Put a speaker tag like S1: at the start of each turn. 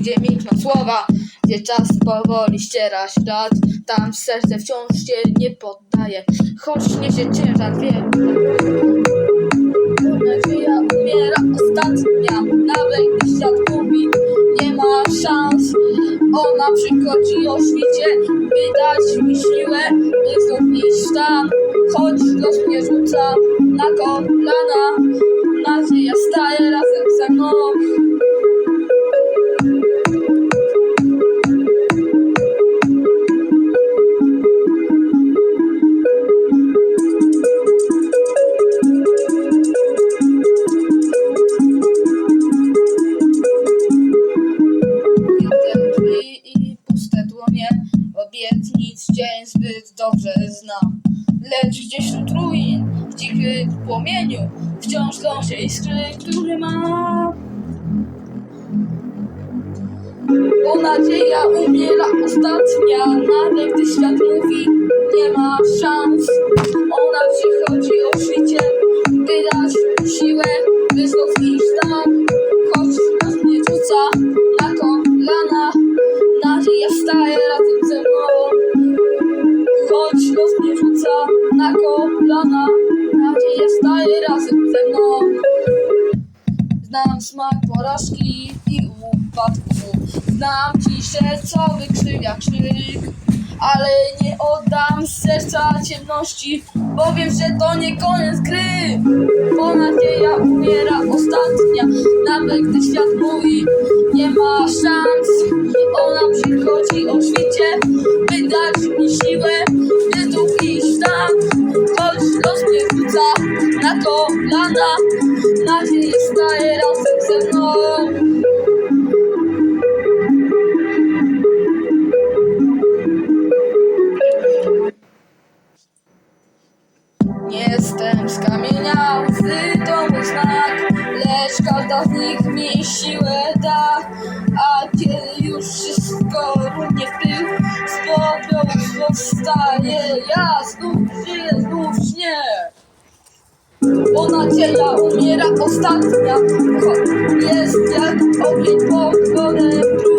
S1: gdzie milkną słowa, gdzie czas powoli ściera ślad, tam serce wciąż się nie poddaje, choć niesie ciężar wiem. Nadzieja umiera ostatnia, nawet gdy świat mówi, nie ma szans. Ona przychodzi o świcie, by dać mi siłę, by znów iść tam, choć los mnie rzuca na kolana. Nadzieja staje razem ze mną. Dobrze znam. Lecz gdzieś wśród ruin, w dzikim płomieniu Wciąż tlą się iskry, które mam Bo nadzieja umiera ostatnia Nawet gdy świat mówi, nie ma szans. Ona przychodzi o świcie, by siłę By znów iść tam na kolana Nadzieja staje razem ze mną. Znam smak porażki i upadku. Znam ciszę, co wykrzywia krzyk Ale nie oddam serca ciemności Bo wiem, że to nie koniec gry. Bo nadzieja umiera ostatnia Nawet gdy świat mówi Nie ma szans. Ona przychodzi o świcie na kolana Nadzieja staje razem ze mną. Nie jestem z kamienia, łzy to mój znak Lecz każda z nich mi siłę da. A kiedy już wszystko runie w pył Z popiołów powstaje ja Znów żyję, bo nadzieja umiera ostatnia jest jak ogień pochłonę dróg